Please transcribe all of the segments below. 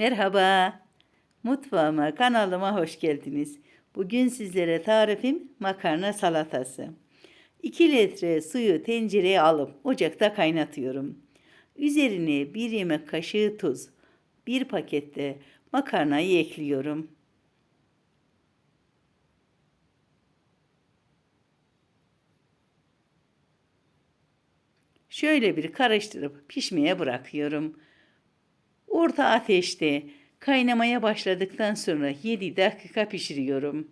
Merhaba. Mutfağıma, kanalıma hoş geldiniz. Bugün sizlere tarifim makarna salatası. 2 litre suyu tencereye alıp ocakta kaynatıyorum. Üzerine 1 yemek kaşığı tuz, 1 pakette makarnayı ekliyorum. Şöyle bir karıştırıp pişmeye bırakıyorum. Orta ateşte kaynamaya başladıktan sonra 7 dakika pişiriyorum.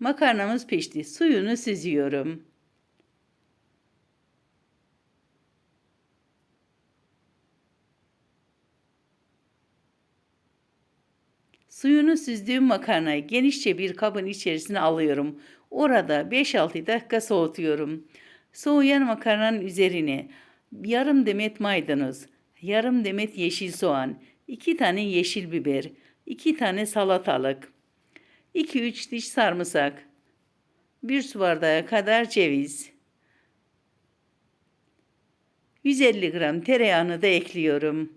Makarnamız pişti. Suyunu süzüyorum. Suyunu süzdüğüm makarnayı genişçe bir kabın içerisine alıyorum. Orada 5-6 dakika soğutuyorum. Soğuyan makarnanın üzerine yarım demet maydanoz, yarım demet yeşil soğan, 2 tane yeşil biber, 2 tane salatalık, 2-3 diş sarımsak, 1 su bardağı kadar ceviz, 150 gram tereyağını da ekliyorum.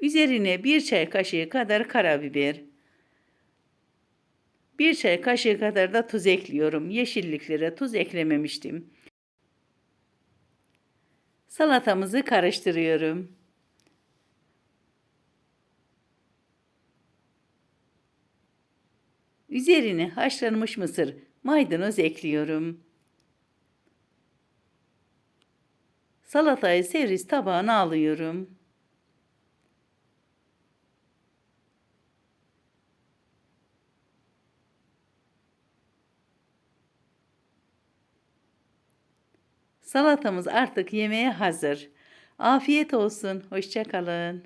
Üzerine bir çay kaşığı kadar karabiber. Bir çay kaşığı kadar da tuz ekliyorum. Yeşilliklere tuz eklememiştim. Salatamızı karıştırıyorum. Üzerine haşlanmış mısır, maydanoz ekliyorum. Salatayı servis tabağına alıyorum. Salatamız artık yemeğe hazır. Afiyet olsun. Hoşça kalın.